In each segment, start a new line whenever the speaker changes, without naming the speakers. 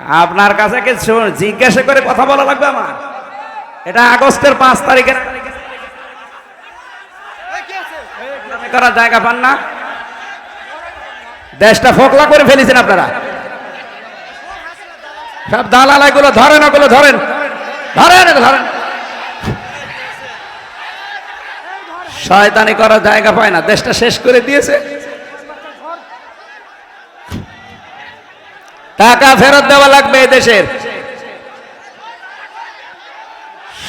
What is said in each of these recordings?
আপনার কাছে কিছু জিজ্ঞাসা করে কথা বলা লাগবে আমার? এটা আগস্টের পাঁচ তারিখে করার জায়গা পান না। দেশটা ফোকলা করে ফেলেছেন আপনারা। সব দালাল এগুলো ধরেন, ওগুলো ধরেন। ধরেন ধরেন। শয়তানি করার জায়গা পায় না। দেশটা শেষ করে দিয়েছে। টাকা ফেরত দেওয়া লাগবে দেশের।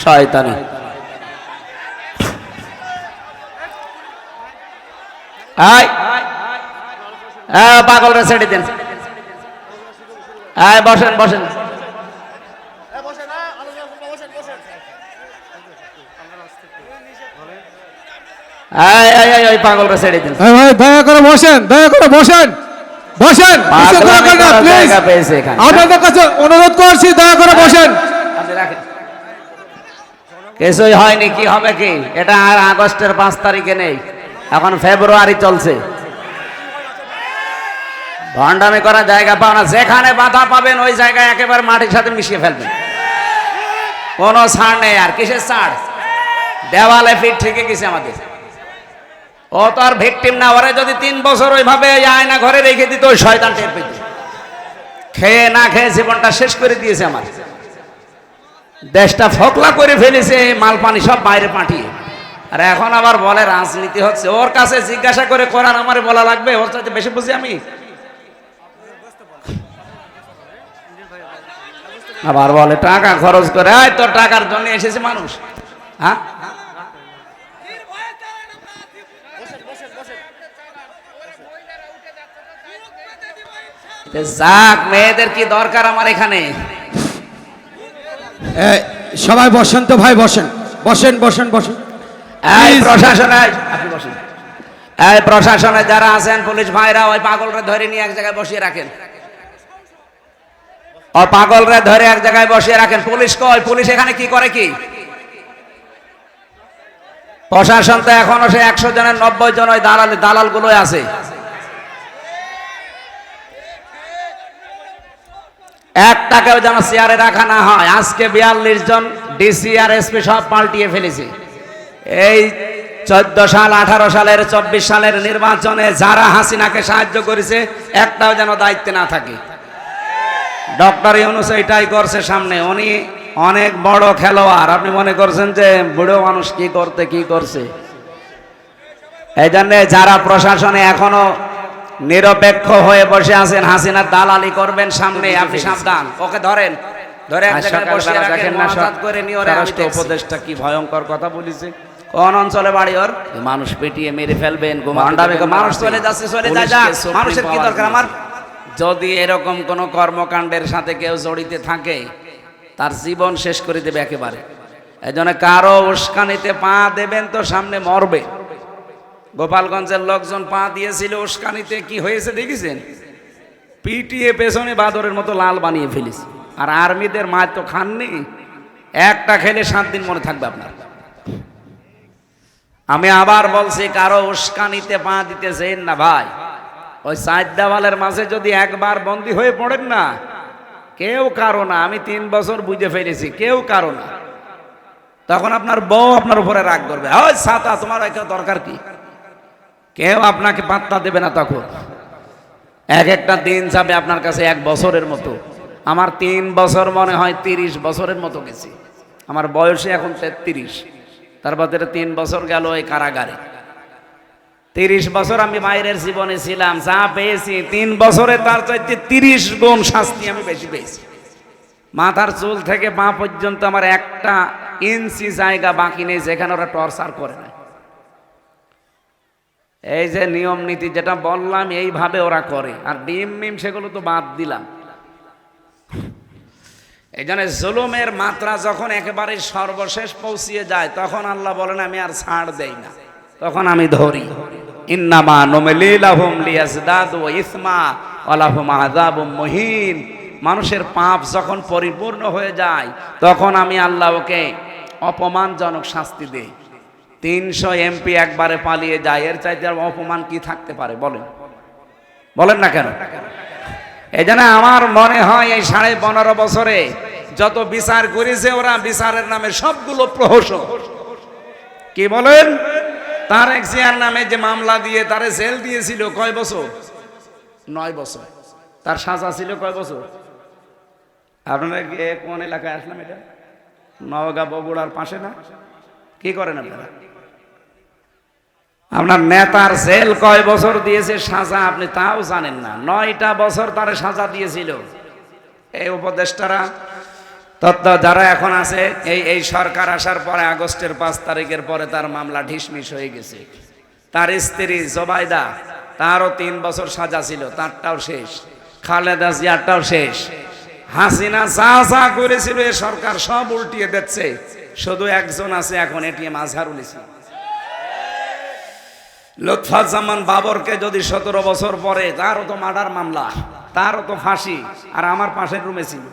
শয়তানি। আয়। হ্যাঁ পাগল রে ছেড়ে দেন। আয় বসেন বসেন। আয় আয় আয় ওই পাগল রে ছেড়ে দেন।
দয়া করে বসেন দয়া করে বসেন। বসেন প্লিজ। আপনাদের কাছে অনুরোধ করছি দয়া করে বসেন।
কিছুই হয়নি কি হবে কি? এটা আর আগস্টের পাঁচ তারিখে নেই। এখন ফেব্রুয়ারি চলছে। ভণ্ডামি করার জায়গা পাও না। যেখানে বাধা পাবেন ওই জায়গায় একেবারে মাটির সাথে মিশিয়ে ফেলবেন। কোনো ছাড় নেই আর। কিসের ছাড়? দেওয়ালে ফিট থেকে গেছে আমাদের। ও তো আর ভিকটিম না, ওরে যদি তিন বছর ওইভাবে আয়না ঘরে রেখে দিত, ওই শয়তান টের পেত। খেয়ে না খেয়ে জীবনটা শেষ করে দিয়েছে আমার। দেশটা ফকলা করে ফেলেছে, মাল পানি সব বাইরে পাঠিয়ে। আর এখন আবার বলে, রাজনীতি হচ্ছে। ওর কাছে জিজ্ঞাসা করে করার আমার বলা লাগবে, ওর সাথে বেশি বুঝি আমি? আবার বলে, টাকা খরচ করে তোর টাকার জন্য এসেছে মানুষ। হ্যাঁ? যাক মেয়েদের কি দরকার আমার এখানে?
সবাই বসেন তো ভাই বসেন। বসেন বসেন বসেন।
এই প্রশাসনে এই প্রশাসনে যারা আছেন পুলিশ ভাইরা ওই পাগলরে ধরে নিয়ে এক জায়গায় বসিয়ে রাখেন। ও পাগলরে ধরে এক জায়গায় বসিয়ে রাখেন। পুলিশ কই? পুলিশ এখানে কি করে কি? প্রশাসন তো এখনও সে একশো জনের নব্বই জন ওই দালাল দালাল গুলোই আছে একটাকেও যেন চেয়ারে রাখা না হয়। আজকে বিয়াল্লিশ জন ডিসি আর এসপি সব পাল্টিয়ে ফেলেছে। এই চোদ্দ সাল, আঠারো সালের, চব্বিশ সালের নির্বাচনে যারা হাসিনাকে সাহায্য করেছে, একটাও যেন দায়িত্বে না থাকে। ডক্টর ইউনুস এটাই করছে সামনে। উনি অনেক বড় খেলোয়াড়। আপনি মনে করছেন যে বুড়ো মানুষ কি করতে, কি করছে? এই জন্য যারা প্রশাসনে এখনও নিরপেক্ষ হয়ে বসে আছেন হাসিনার দালালি করবেন সামনে আপনি সাবধান। ওকে ধরেন ধরে
দেখেন না
করে নিয়ে।
উপদেষ্টা কি ভয়ঙ্কর কথা বলেছে।
কোন অঞ্চলে বাড়ি ওর?
মানুষ পেটিয়ে মেরে ফেলবেন
মানুষ চলে যাচ্ছে চলে যায় মানুষের কি দরকার? আমার
যদি এরকম কোন কর্মকাণ্ডের সাথে কেউ জড়িত থাকে তার জীবন শেষ করে দেবে একেবারে। এই জন্য কারও উস্কানিতে পা দেবেন তো সামনে মরবে। গোপালগঞ্জের লোকজন পা দিয়েছিল, উস্কানিতে কি হয়েছে দেখেছেন? পিটিয়ে পেছনে বাদরের মতো লাল বানিয়ে ফেলিস আর আর্মিদের মাছ তো খাননি একটা খেলে সাত দিন মনে থাকবে আপনার। আমি আবার বলছি, কারও উস্কানিতে পা দিতেছেন না ভাই। ওই সাইড দেওয়ালের মাঝে যদি একবার বন্দী হয়ে পড়েন না, কেউ কারও না। আমি তিন বছর বুঝে ফেলেছি, কেউ কারও না। তখন আপনার বউ আপনার উপরে রাগ করবে। ওই ছাতা তোমার একটা দরকার কি? কেউ আপনাকে পাত্তা দেবে না তখন। এক একটা দিন যাবে আপনার কাছে এক বছরের মতো। আমার তিন বছর মনে হয় তিরিশ বছরের মতো গেছি। আমার বয়সে এখন তেত্রিশ। তারপর তিন বছর গেল এই কারাগারে। তিরিশ বছর আমি বাইরের জীবনে ছিলাম, যা পেয়েছি, তিন বছরে তার চাইতে তিরিশ গুণ শাস্তি আমি বেশি পেয়েছি। মাথার চুল থেকে পা পর্যন্ত আমার একটা ইঞ্চি জায়গা বাকি নেই, যেখানে ওরা টর্চার করে না। এই যে নিয়ম নীতি যেটা বললাম, এইভাবে ওরা করে। আর ডিম মিম সেগুলো তো বাদ দিলাম। এই জন্য জুলুমের মাত্রা যখন একেবারে সর্বশেষ পৌঁছিয়ে যায়, তখন আল্লাহ বলেন, আমি আর ছাড় দেই না। তখন আমি ধরি। ইন্নামা ইসমা মুহিন। মানুষের পাপ যখন পরিপূর্ণ হয়ে যায়, তখন আমি আল্লাহ ওকে অপমানজনক শাস্তি দেই। তিনশো এমপি একবারে পালিয়ে যায়, এর চাইতে অপমান কি থাকতে পারে? বলেন। বলেন না কেন? এই জন্য আমার মনে হয় এই সাড়ে পনেরো বছরে যত বিচার করেছে ওরা বিচারের নামে সবগুলো প্রহসন। কি বলেন? তার এক জিয়ার নামে যে মামলা দিয়ে তারে জেল দিয়েছিল কয় বছর? নয় বছর। তার সাজা ছিল কয় বছর? আপনারা কোন এলাকায় আসলাম এটা? নওগাঁ, বগুড়ার পাশে না? কি করেন আপনারা? আপনার নেতার জেল কয় বছর দিয়েছে সাজা আপনি তাও জানেন না। নয়টা বছর তারে সাজা দিয়েছিল। এই উপদেষ্টারা, তত্ত্ব যারা এখন আছে, এই এই সরকার আসার পরে আগস্টের পাঁচ তারিখের পরে তার মামলা ঢিসমিস হয়ে গেছে। তার স্ত্রী জোবাইদা তারও তিন বছর সাজা ছিল, তারটাও শেষ। খালেদা জিয়ারটাও শেষ। হাসিনা যা যা করেছিল, এ সরকার সব উল্টিয়ে দিচ্ছে। শুধু একজন আছে এখন এটিএম আজহারুল ইসলাম। লুৎফাজ্জামান বাবরকে যদি সতেরো বছর পরে, তারও তো মার্ডার মামলা, তারও তো ফাঁসি, আর আমার পাশের রুমে ছিল।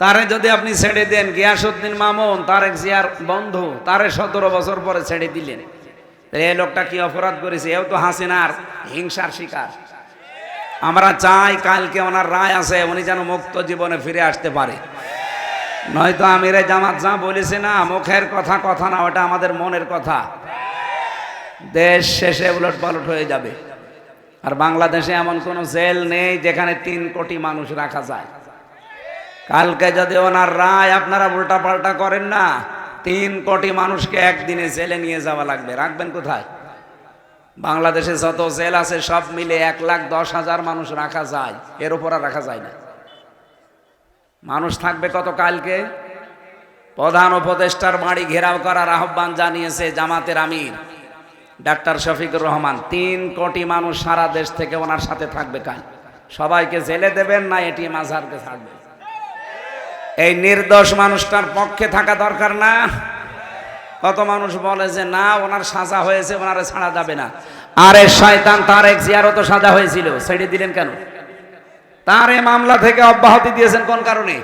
তারে যদি আপনি ছেড়ে দেন গিয়াসুদ্দিন মামুন, তারেক জিয়ার বন্ধু, তারে সতেরো বছর পরে ছেড়ে দিলেন। এই লোকটা কি অপরাধ করেছে? এও তো হাসিনার হিংসার শিকার। আমরা চাই কালকে ওনার রায় আছে, উনি যেন মুক্ত জীবনে ফিরে আসতে পারে। নয়তো আমিরে জামাত যা বলেছে না, মুখের কথা কথা না, ওটা আমাদের মনের কথা। দেশ শেষে উলট পালট হয়ে যাবে। আর বাংলাদেশে এমন কোনো জেল নেই যেখানে তিন কোটি মানুষ রাখা যায়। কালকে যদি ওনার রায় আপনারা উল্টা পাল্টা করেন না, তিন কোটি মানুষকে একদিনে জেলে নিয়ে যাওয়া লাগবে। রাখবেন কোথায়? বাংলাদেশে যত জেল আছে সব মিলে এক লাখ দশ হাজার মানুষ রাখা যায়। এর উপর আর রাখা যায় না। মানুষ থাকবে কত কালকে? প্রধান উপদেষ্টার বাড়ি ঘেরাও করার আহ্বান জানিয়েছে জামাতের আমির। ডাক্তার শফিকুর রহমান, তিন কোটি মানুষ সারা দেশ থেকে ওনার সাথে থাকবে কাল। সবাইকে জেলে দেবেন না, এটি মাঝারকে থাকবে এই নির্দোষ মানুষটার পক্ষে থাকা দরকার না। কত মানুষ বলে যে, না, ওনার সাজা হয়েছে, ওনারে ছাড়া যাবে না। আরে শয়তান তার এক জিয়ারও তো সাজা হয়েছিল, ছেড়ে দিলেন কেন? তার এই মামলা থেকে অব্যাহতি দিয়েছেন কোন কারণে?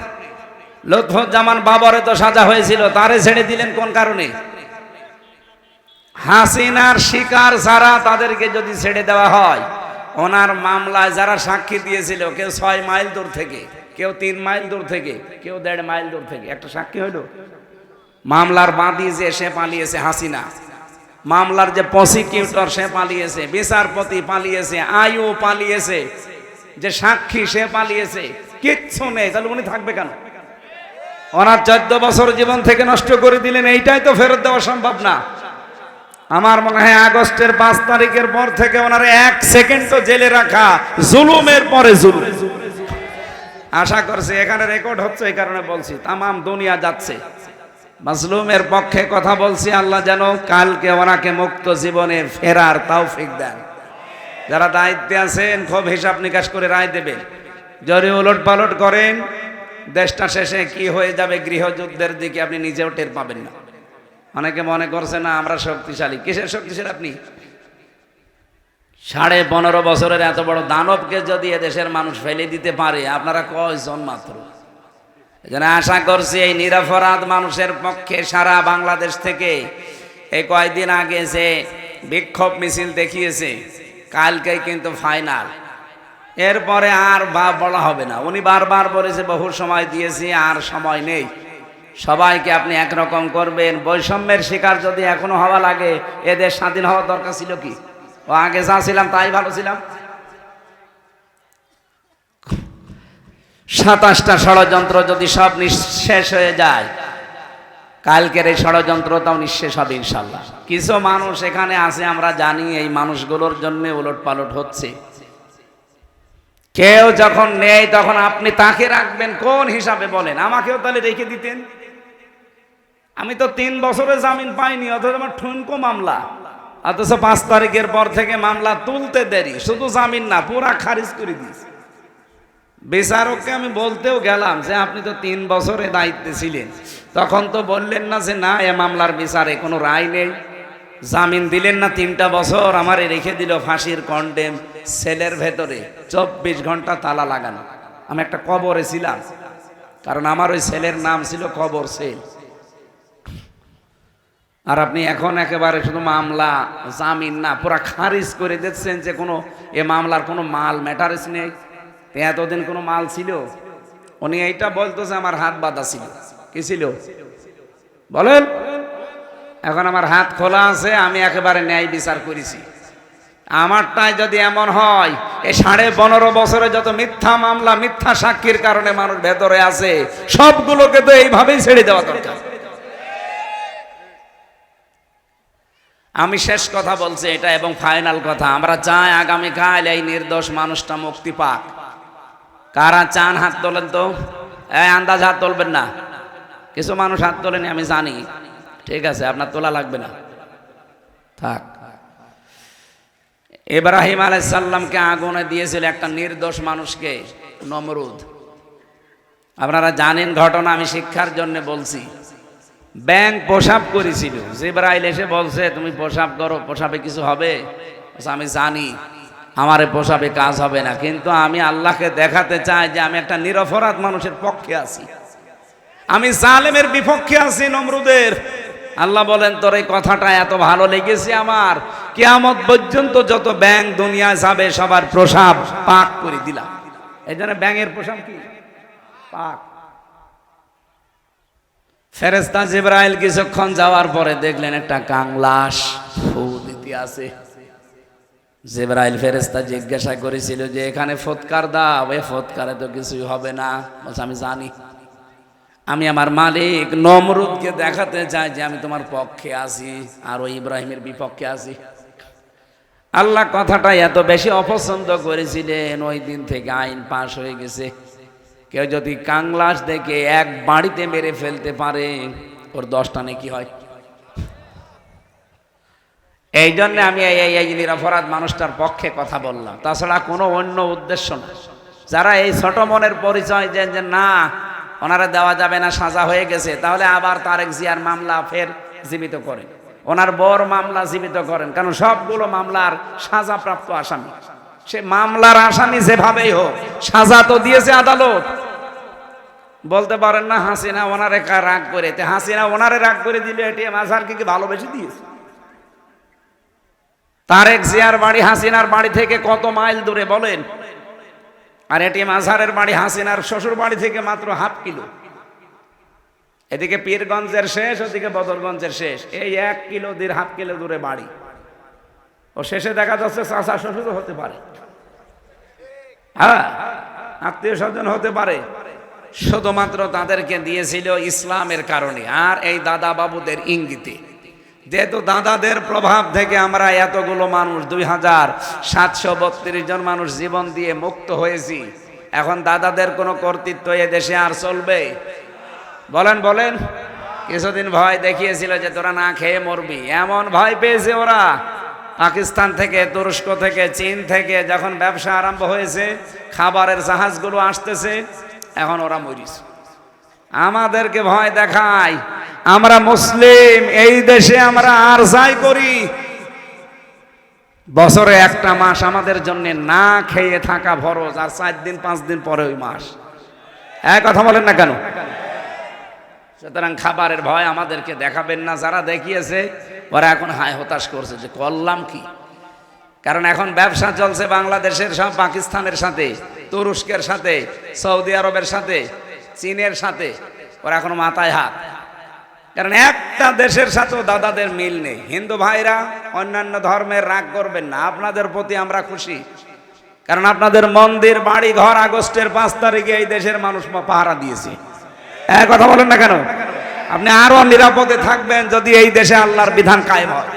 লুৎফুজ্জামান বাবরে তো সাজা হয়েছিল, তারে ছেড়ে দিলেন কোন কারণে? হাসিনার শিকার যারা, তাদেরকে যদি ছেড়ে দেওয়া হয়, ওনার মামলায় যারা সাক্ষী দিয়েছিল, কেউ ছয় মাইল দূর থেকে, কেউ তিন মাইল দূর থেকে, কেউ দেড় মাইল দূর থেকে, একটা সাক্ষী হইল। মামলার বাঁধি যে সে পালিয়েছে হাসিনা, মামলার যে প্রসিকিউটর সে পালিয়েছে, বিচারপতি পালিয়েছে আয়ু পালিয়েছে, যে সাক্ষী সে পালিয়েছে, কিচ্ছু নেই, তাহলে উনি থাকবে কেন? ওনার চোদ্দ বছর জীবন থেকে নষ্ট করে দিলেন, এইটাই তো ফেরত দেওয়া সম্ভব না। আমার মনে হয় আগস্টের পাঁচ তারিখের পর থেকে ওনার এক সেকেন্ডও জেলে রাখা জুলুমের পরে জুলুম। আশা করছি এখানে রেকর্ড হচ্ছে এই কারণে বলছি, তামাম দুনিয়া যাচ্ছে। মাজলুমের পক্ষে কথা বলছি, আল্লাহ যেন কালকে ওনাকে মুক্ত জীবনে ফেরার তৌফিক দেন। যারা দায়িত্বে আছেন, খুব হিসাব নিকাশ করে রায় দেবেন। যদি উলট পালট করেন, দেশটা শেষে কি হয়ে যাবে গৃহযুদ্ধের দিকে আপনি নিজেও টের পাবেন না। অনেকে মনে করছে, না, আমরা শক্তিশালী। কিসের শক্তিশালী আপনি? সাড়ে পনেরো বছরের এত বড় দানবকে যদি এদেশের মানুষ ফেলে দিতে পারে, আপনারা কয়জন মাত্র? এজন্য আশা করছি এই নিরাপরাধ মানুষের পক্ষে সারা বাংলাদেশ থেকে এই কয়েকদিন আগে যে বিক্ষোভ মিছিল দেখিয়েছে, কালকেই কিন্তু ফাইনাল। এরপরে আর বা বলা হবে না। উনি বারবার বলেছে, বহু সময় দিয়েছি, আর সময় নেই। সবাইকে আপনি একরকম করবেন। বৈষম্যের শিকার যদি এখনও হওয়া লাগে এদের স্বাধীন হওয়ার দরকার ছিল কি? ও আগে যা ছিলাম তাই ভালো ছিলাম। সাতাশটা ষড়যন্ত্র যদি সব নিঃশেষ হয়ে যায়, কালকের এই ষড়যন্ত্রটাও নিঃশেষ হবে ইনশাল্লাহ। কিছু মানুষ এখানে আছে, আমরা জানি এই মানুষগুলোর জন্য উলট পালট হচ্ছে। কেউ যখন নেই তখন আপনি তাকে রাখবেন, কোন হিসাবে বলেন? আমাকেও তাহলে রেখে দিতেন। আমি তো তিন বছরে জামিন পাইনি, অথচ আমার ঠুনকো মামলা। অথচ পাঁচ তারিখের পর থেকে মামলা তুলতে দেরি, শুধু জামিন না, পুরা খারিজ করে দিয়েছে। বিচারককে আমি বলতেও গেলাম যে, আপনি তো তিন বছরে দায়িত্বে ছিলেন। তখন তো বললেন না যে, না, এ মামলার বিচারে কোনো রায় নেই। জামিন দিলেন না তিনটা বছর, আমারে রেখে দিল ফাঁসির কন্ডেম, সেলের ভেতরে চব্বিশ ঘণ্টা তালা লাগানো। আমি একটা কবরে ছিলাম, কারণ আমার ওই সেলের নাম ছিল কবর সেল। আর আপনি এখন একেবারে শুধু মামলা, জামিন না, পুরা খারিজ করে দিচ্ছেন যে কোনো, এ মামলার কোনো মাল ম্যাটারেস নেই। এতদিন কোনো মাল ছিল? উনি এইটা বলতেছে, আমার হাত বাঁধা ছিল। কি ছিল? বলেন। এখন আমার হাত খোলা আছে, আমি একেবারে ন্যায় বিচার করেছি। আমারটাই যদি এমন হয় এই সাড়ে পনেরো বছরে যত মিথ্যা মামলা, মিথ্যা সাক্ষীর কারণে মানুষ ভেতরে আছে, সবগুলোকে তো এইভাবেই ছেড়ে দেওয়া দরকার। আমি শেষ কথা বলছি, এটা এবং ফাইনাল কথা। আমরা চাই আগামীকাল এই নির্দোষ মানুষটা মুক্তি পাক। কারা চান হাত তোলেন তো? আন্দাজ হাত তুলবেন না। কিছু মানুষ হাত তোলেনি, আমি জানি। ঠিক আছে, আপনার তোলা লাগবে না। থাক। ইব্রাহিম আলাইসাল্লামকে আগুনে দিয়েছিল একটা নির্দোষ মানুষকে, নমরুদ। আপনারা জানেন ঘটনা, আমি শিক্ষার জন্য বলছি। ব্যাংক পোশাব করেছিল। জিব্রাইল এসে বলছে, তুমি পোশাব করো পোশাবে কিছু হবে? আমি জানি, আমার পোশাবে কাজ হবে না। কিন্তু আমি আল্লাহকে দেখাতে চাই যে আমি একটা নিরপরাধ মানুষের পক্ষে আছি। আমি জালেমের বিপক্ষে আছি নমরুদের। আল্লাহ বলেন, তোর এই কথাটা এত ভালো লেগেছে আমার। কেয়ামত পর্যন্ত যত ব্যাংক দুনিয়া যাবে, সবার প্রসাব পাক করে দিলাম। এই জন্য ব্যাঙের প্রসাব কি? পাক। ফেরেস্তা জিব্রাইল কিছুক্ষণ যাওয়ার পরে দেখলেন একটা কাংলাস ফু দিতে আছে। জিব্রাইল ফেরেস্তা জিজ্ঞাসা করেছিল যে, এখানে ফৎকার দাও? এ ফৎকারে তো কিছুই হবে না। বলছে, আমি জানি। আমি আমার মালিক নমরুদকে দেখাতে চাই যে আমি তোমার পক্ষে আছি আর ওই ইব্রাহিমের বিপক্ষে আছি। আল্লাহ কথাটা এত বেশি অপছন্দ করেছিলেন, ওই দিন থেকে আইন পাশ হয়ে গেছে। কেউ যদি কাংলাস দেখে এক বাড়িতে মেরে ফেলতে পারে, ওর দশটা নাকি হয়। এই জন্য আমি এই নিরপরাধ মানুষটার পক্ষে কথা বললাম, তাছাড়া কোনো অন্য উদ্দেশ্য না। যারা এই ছোট মনের পরিচয় দেন যে না, ওনারা দেওয়া যাবে না, সাজা হয়ে গেছে, তাহলে আবার তারেক জিয়ার মামলা ফের জীবিত করেন। ওনার বর মামলা জীবিত করেন, কারণ সবগুলো মামলার সাজাপ্রাপ্ত আসামি। সে মামলার আসামি যেভাবেই হোক, সাজা তো দিয়েছে আদালত বলতে পারেন না, হাসিনা ওনারে রাগ করে? তে হাসিনা ওনারে রাগ করে দিলে এটিএম আজহারকে কি ভালোবেসে দিয়েছে? তারেক জিয়ার বাড়ি হাসিনার বাড়ি থেকে কত মাইল দূরে বলেন? আর এটিএম আজহারের বাড়ি, হাসিনার শ্বশুর বাড়ি থেকে মাত্র হাফ কিলো। এদিকে পীরগঞ্জের শেষ, ওদিকে বদরগঞ্জের শেষ। এই এক কিলো, দেড় হাফ কিলো দূরে বাড়ি। ও শেষে দেখা যাচ্ছে চাচা শ্বশুরও হতে পারে। হ্যাঁ আত্মীয় স্বজন হতে পারে। শুধুমাত্র তাদেরকে দিয়েছিল ইসলামের কারণে। আর এই দাদা বাবুদের ইঙ্গিতে। যেহেতু দাদাদের প্রভাব থেকে আমরা এতগুলো মানুষ, দুই হাজার সাতশো বত্রিশ জন মানুষ জীবন দিয়ে মুক্ত হয়েছি, এখন দাদাদের কোনো কর্তৃত্ব এ দেশে আর চলবে? বলেন বলেন। কিছুদিন ভয় দেখিয়েছিল যে তোরা না খেয়ে মরবি। এমন ভয় পেয়েছে ওরা। পাকিস্তান থেকে, তুরস্ক থেকে, চীন থেকে যখন ব্যবসা আরম্ভ হয়েছে, খাবারের জাহাজগুলো আসতেছে এখন ওরা মরিস। আমাদেরকে ভয় দেখায়, আমরা মুসলিম, এই দেশে আমরা আর যাই করি। বছরে একটা মাস আমাদের জন্য না খেয়ে থাকা ফরজ, আর চার দিন, পাঁচ দিন পরে ওই মাস। এক কথা বলেন না কেন? সুতরাং খাবারের ভয় আমাদেরকে দেখাবেন না, যারা দেখিয়েছে, ওরা এখন হায় হতাশ করছে যে করলাম কি? কারণ এখন ব্যবসা চলছে বাংলাদেশের সব পাকিস্তানের সাথে। তুরস্কের সাথে, সৌদি আরবের সাথে, চীনের সাথে, ওরা এখন মাথায় হাত। কারণ একটা দেশের সাথেও দাদাদের মিল নেই। হিন্দু ভাইরা অন্যান্য ধর্মের রাগ করবেন না, আপনাদের প্রতি আমরা খুশি। কারণ আপনাদের মন্দির বাড়ি ঘর আগস্টের পাঁচ তারিখে এই দেশের মানুষ পাহারা দিয়েছে। এক কথা বলেন না কেন? আপনি আরও নিরাপদে থাকবেন যদি এই দেশে আল্লাহর বিধান কায়েম হয়।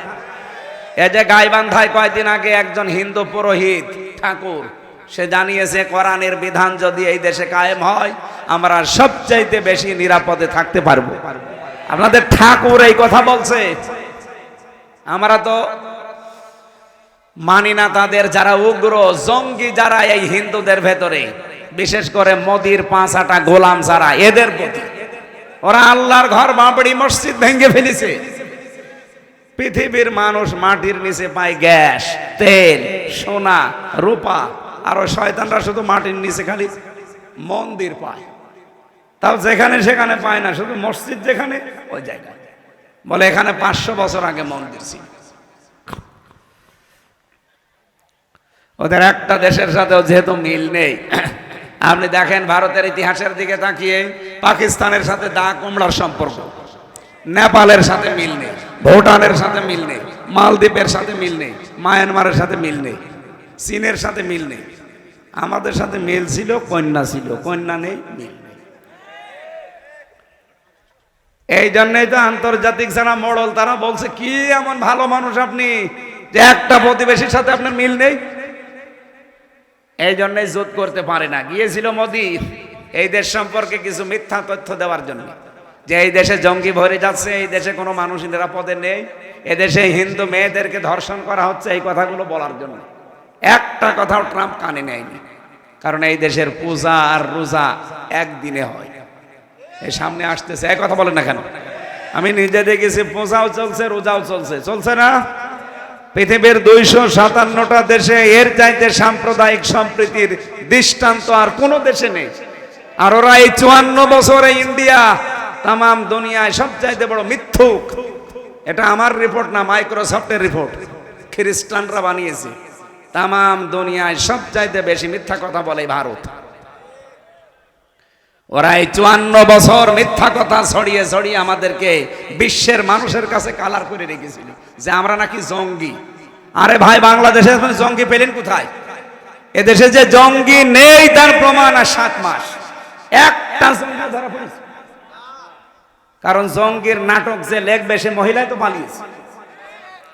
এই যে গাইবান্ধায় কয়দিন আগে একজন হিন্দু পুরোহিত, ঠাকুর সে জানিয়েছে, কোরআনের বিধান যদি এই দেশে কায়েম হয়, আমরা সবচাইতে বেশি নিরাপদে থাকতে পারব। আপনাদের ঠাকুর এই কথা বলছে। আমরা তো মানি না তাদের যারা উগ্র, জঙ্গি যারা এই হিন্দুদের ভেতরে, বিশেষ করে মোদির পাঁচ আটা গোলাম যারা, এদের প্রতি। ওরা আল্লাহর ঘর বাপড়ি মসজিদ ভেঙে ফেলেছে। পৃথিবীর মানুষ মাটির নিচে পায় গ্যাস, তেল, সোনা, রূপা আর ওই শয়তানরা শুধু মাটির নিচে খালি মন্দির পায়। তাও যেখানে সেখানে পায় না, শুধু মসজিদ যেখানে, ওই জায়গায়। বলে এখানে পাঁচশো বছর আগে মন্দির ছিল। ওদের একটা দেশের সাথেও যেহেতু মিল নেই, আপনি দেখেন ভারতের ইতিহাসের দিকে তাকিয়ে পাকিস্তানের সাথে দা কুমড়ার সম্পর্ক। নেপালের সাথে মিল নেই, ভুটানের সাথে মিল নেই, মালদ্বীপের সাথে মিল নেই, মায়ানমারের সাথে মিল নেই, চীনের সাথে মিল নেই। আমাদের সাথে মিল ছিল, কন্যা ছিল। কন্যা নেই, মিল এই জন্যই তো আন্তর্জাতিক যারা মডল, তারা বলছে, কি এমন ভালো মানুষ আপনি যে একটা প্রতিবেশীর সাথে আপনার মিল নেই? এই জন্যই জোট করতে পারে না। গিয়েছিল মোদি এই দেশ সম্পর্কে কিছু মিথ্যা তথ্য দেওয়ার জন্য। যে এই দেশে জঙ্গি ভরে যাচ্ছে, এই দেশে কোনো মানুষ নিরাপদে নেই এদেশে হিন্দু মেয়েদেরকে ধর্ষণ করা হচ্ছে, এই কথাগুলো বলার জন্য। একটা কথাও ট্রাম্প কানে নেয়নি। কারণ এই দেশের পূজা আর রোজা একদিনে হয়। এই সামনে আসতেছে এক কথা বলেন না কেন? আমি নিজে দেখেছি, পূজাও চলছে, রোজাও চলছে। চলছে না? পৃথিবীর দুইশো সাতান্নটা দেশে এর চাইতে সাম্প্রদায়িক সম্প্রীতির দৃষ্টান্ত আর কোনো দেশে নেই। আর ওরা এই চুয়ান্ন বছরে ইন্ডিয়া তাম দুনিয়ায় সব চাইতে বড় মিথ্যুক। এটা আমার রিপোর্ট না, মাইক্রোসফটের রিপোর্ট। খ্রিস্টানরা বানিয়েছে। তাম দুনিয়ায় সব চাইতে বেশি মিথ্যা কথা বলে ভারত। ওরা এই চুয়ান্ন বছর মিথ্যা কথা ছড়িয়ে ছড়িয়ে আমাদেরকে বিশ্বের মানুষের কাছে কালার করে রেখেছিল যে আমরা নাকি জঙ্গি। আরে ভাই, বাংলাদেশে জঙ্গি পেলেন কোথায়? এদেশে যে জঙ্গি নেই তার প্রমাণ আর সাত মাস। একটা জঙ্গি ধরা পড়েছে। কারণ জঙ্গির নাটক যে লেখবে সে মহিলাই তো পালিয়েছে।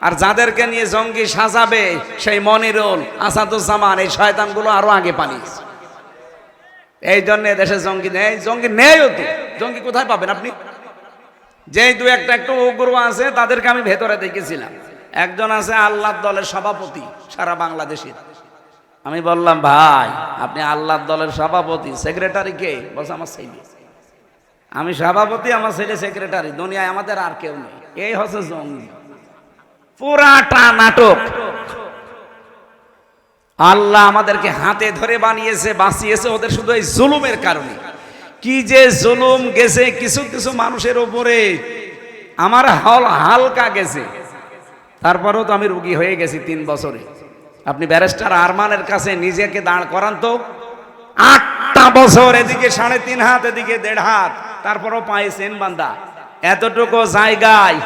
আর যাদেরকে নিয়ে জঙ্গি সাজাবে, সেই মনিরুল আসাদুজ্জামান, এই শয়তানগুলো আরও আগে পালিয়েছে এই জন্য দেশে জঙ্গি নেই। জঙ্গি নেইও তো। জঙ্গি কোথায় পাবেন আপনি? যেই দু একটা একটু উগ্র আছে, তাদেরকে আমি ভেতরে দেখেছিলাম। একজন আছে আল্লাহ দলের সভাপতি, সারা বাংলাদেশের আমি বললাম, ভাই, আপনি আল্লাহ দলের সভাপতি সেক্রেটারি কে? বলছে, আমার ছেলে। আমি সভাপতি, আমার ছেলে সেক্রেটারি দুনিয়ায় আমাদের আর কেউ নেই। এই হচ্ছে জঙ্গি। পুরাটা নাটক। আল্লাহ আমাদেরকে হাতে ধরে বানিয়েছে, বাঁচিয়েছে ওদের শুধু এই জুলুমের কারণে। কি যে জুলুম গেছে কিছু কিছু মানুষের উপরে আমার হল হালকা গেছে। তারপরেও তো আমি রুগী হয়ে গেছি তিন বছরে। আপনি ব্যারিস্টার আরমানের কাছে নিজেকে দাঁড় করান তো। আটটা বছর এদিকে, সাড়ে তিন হাত এদিকে, দেড় হাত। তারপরও পাইছেন বান্দা এতটুকু জায়গায়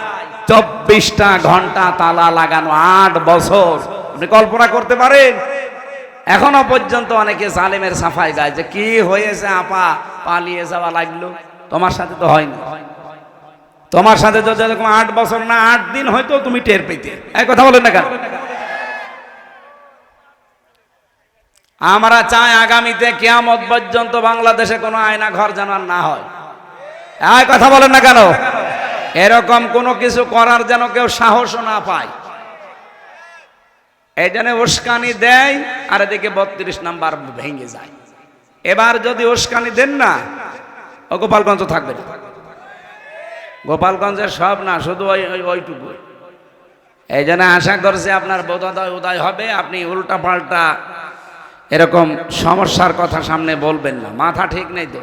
চব্বিশটা ঘণ্টা তালা লাগানো আট বছর। আপনি কল্পনা করতে পারেন? এখনও পর্যন্ত অনেকে জালেমের সাফাই গায় যে, কি হয়েছে আপা? পালিয়ে যাওয়া লাগল? তোমার সাথে তো হয়নি। তোমার সাথে তো যেরকম আট বছর না, আট দিন হয়তো তুমি টের পেতে। এই কথা বলেন না কেন? আমরা চাই আগামীতে কেয়ামত পর্যন্ত বাংলাদেশে কোনো আয়না ঘর জানার না হয়। এই কথা বলেন না কেন? এরকম কোনো কিছু করার যেন কেউ সাহসও না পায়। এই জন্য উস্কানি দেয়, আর এদিকে বত্রিশ নাম্বার ভেঙে যায়। এবার যদি উস্কানি দেন না, ও গোপালগঞ্জ থাকবে না। গোপালগঞ্জের সব না, শুধু ওই ওই, ওইটুকু। এই জন্য আশা করছি আপনার বোধোদয় উদয় হবে, আপনি উল্টা পাল্টা এরকম সমস্যার কথা সামনে বলবেন না। মাথা ঠিক নেই তো।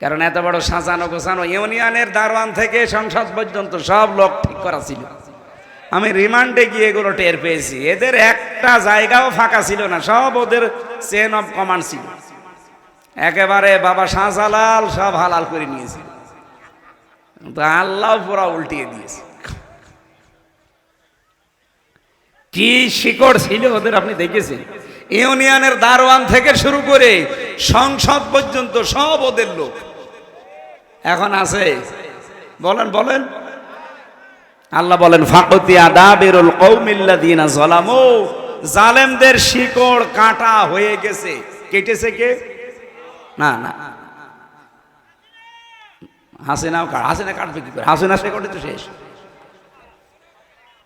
কারণ এত বড় সাজানো গোছানো ইউনিয়নের দারোয়ান থেকে সংসদ পর্যন্ত সব লোক ঠিক করা ছিল। আমি রিমান্ডে গিয়ে এগুলো টের পেয়েছি। এদের একটা জায়গাও ফাঁকা ছিল না, সব ওদের চেন অফ কমান্ড ছিল। একেবারে বাবা শাহজালাল সব হালাল করে নিয়েছে। তো আল্লাহ পুরা উল্টিয়ে দিয়েছে। কি শিকড় ছিল ওদের, আপনি দেখেছেন? ইউনিয়নের দারোয়ান থেকে শুরু করে সংসদ পর্যন্ত সব ওদের লোক। এখন আছে। বলেন বলেন। আল্লাহ বলেন ফাকতিয়া দাবিরুল কৌমিল্লাদিনা জলামু জালেমদের শিকড় কাটা হয়ে গেছে। কেটেছে কে? না না। হাসিনাও কাট। হাসিনা কাটবে কি করে? হাসিনা সে তো শেষ।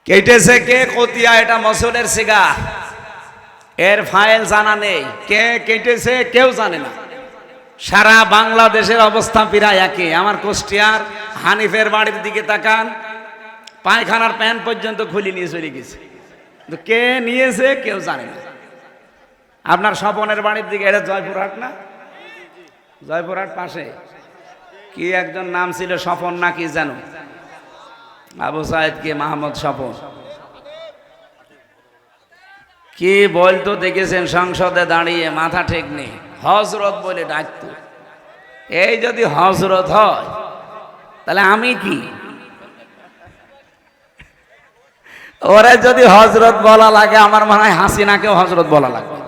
কেটেছে কে? কতিয়া? এটা মসলের সিগা। এর ফাইল জানা নেই। কে কেটেছে কেউ জানে না। সারা বাংলাদেশের অবস্থা প্রায় একই। আমার কুষ্টিয়ার হানিফের বাড়ির দিকে তাকান। পায়খানার প্যান পর্যন্ত খুলে নিয়ে চলে গেছে। কে নিয়েছে কেউ জানে না। আপনার স্বপনের বাড়ির দিকে, এটা জয়পুরহাট না? জয়পুরহাট পাশে। কি একজন নাম ছিল স্বপন না কি জানো? আবু সাহেদ কে মাহমুদ স্বপন। কি বলতো দেখেছেন? সংসদে দাঁড়িয়ে মাথা ঠিক নেই। হজরত বলে ডাকতো। এই যদি হজরত হয়, তাহলে আমি কি? ওরে যদি হজরত বলা লাগে, আমার মনে হয় হাসিনাকেও হজরত বলা লাগবে।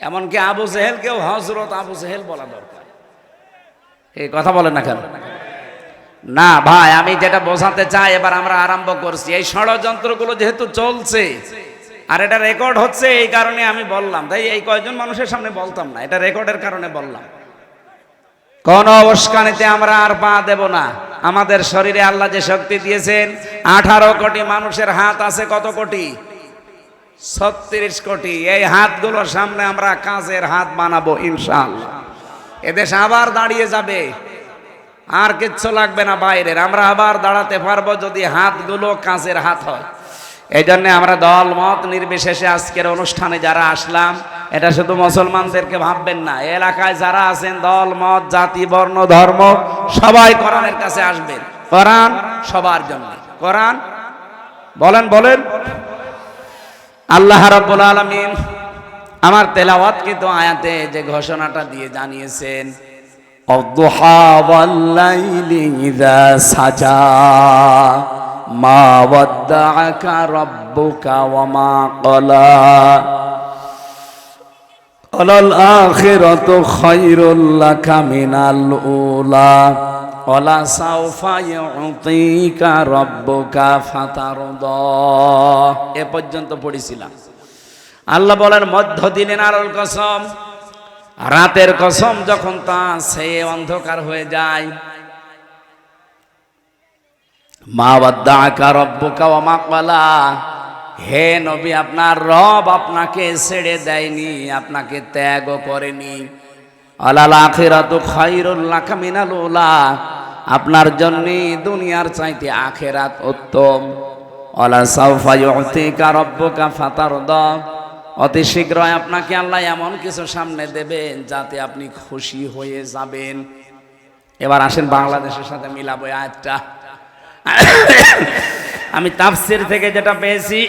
এমনকি আবু সেহেলকেও হজরত আবু সেহেল বলা দরকার। এই কথা বলেন না কেন? না ভাই, আমি যেটা বোঝাতে চাই, এবার আমরা আরম্ভ করছি। এই ষড়যন্ত্রগুলো যেহেতু চলছে আর এটা রেকর্ড হচ্ছে এই কারণে আমি বললাম। তাই এই কয়জন মানুষের সামনে বলতাম না, এটা রেকর্ডের কারণে বললাম। কোন অবস্কানিতে আমরা আর পা দেব না। আমাদের শরীরে আল্লাহ যে শক্তি দিয়েছেন, আঠারো কোটি মানুষের হাত আছে কত কোটি? ছত্রিশ কোটি। এই হাতগুলোর সামনে আমরা কাজের হাত বানাবো, ইনশাআল্লাহ। এদেশ আবার দাঁড়িয়ে যাবে। আর কিচ্ছু লাগবে না বাইরের। আমরা আবার দাঁড়াতে পারব যদি হাতগুলো কাজের হাত হয়। এই জন্যে আমরা দল মত নির্বিশেষে আজকের অনুষ্ঠানে যারা আসলাম, এটা শুধু মুসলমানদেরকে ভাববেন না এলাকায় যারা আছেন দল মত জাতি, বর্ণ, ধর্ম, সবাই কোরআনের কাছে আসবেন। কোরআন সবার জন্য। কোরআন? বলেন বলেন। আল্লাহ রাব্বুল আলামিন আমার তেলাওয়াত কিন্তু আয়াতে যে ঘোষণাটা দিয়ে জানিয়েছেন, অদ্দুহা ইযা সাজা। মা ওয়াদ্দাআকা রাব্বুকা ওয়া মা ক্বালা। ওয়ালাল আখিরাতু খায়রুল লাকা মিনাল উলা। ওয়ালা সাউফা ইউতিকা রাব্বুকা ফাতারদা। এ পর্যন্ত পড়েছিলাম। আল্লাহ বলার মধ্য দিনে আরল কসম, রাতের কসম যখন তা সে অন্ধকার হয়ে যায় মা বাদ্দাকা রব্বুকা ক্বালা, হে নবী, আপনার রব আপনাকে ছেড়ে দেয়নি, আপনাকে ত্যাগও করেনি। আলাল আখিরাতু উলা, আপনার জন্য দুনিয়ার চাইতে আখেরাত উত্তম। আলা সাউফা ইউতিকা রব্বুকা ফাতারদা, অতি শীঘ্রই আপনাকে আল্লাহ এমন কিছু সামনে দেবেন যাতে আপনি খুশি হয়ে যাবেন। এবার আসেন বাংলাদেশের সাথে মিলাবো এই আয়াতটা। আমি তাফসির থেকে যেটা পেয়েছি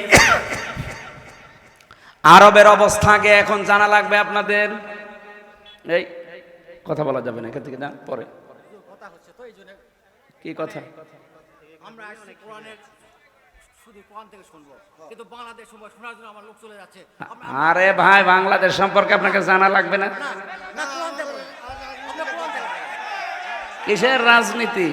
আরবের অবস্থাকে এখন জানা লাগবে আপনাদের। এই কথা বলা যাবে না এখান থেকে না পরে। কি কথা?
আমরা
আরে ভাই বাংলাদেশ সম্পর্কে আপনাকে জানা লাগবে না। কিসের রাজনীতি?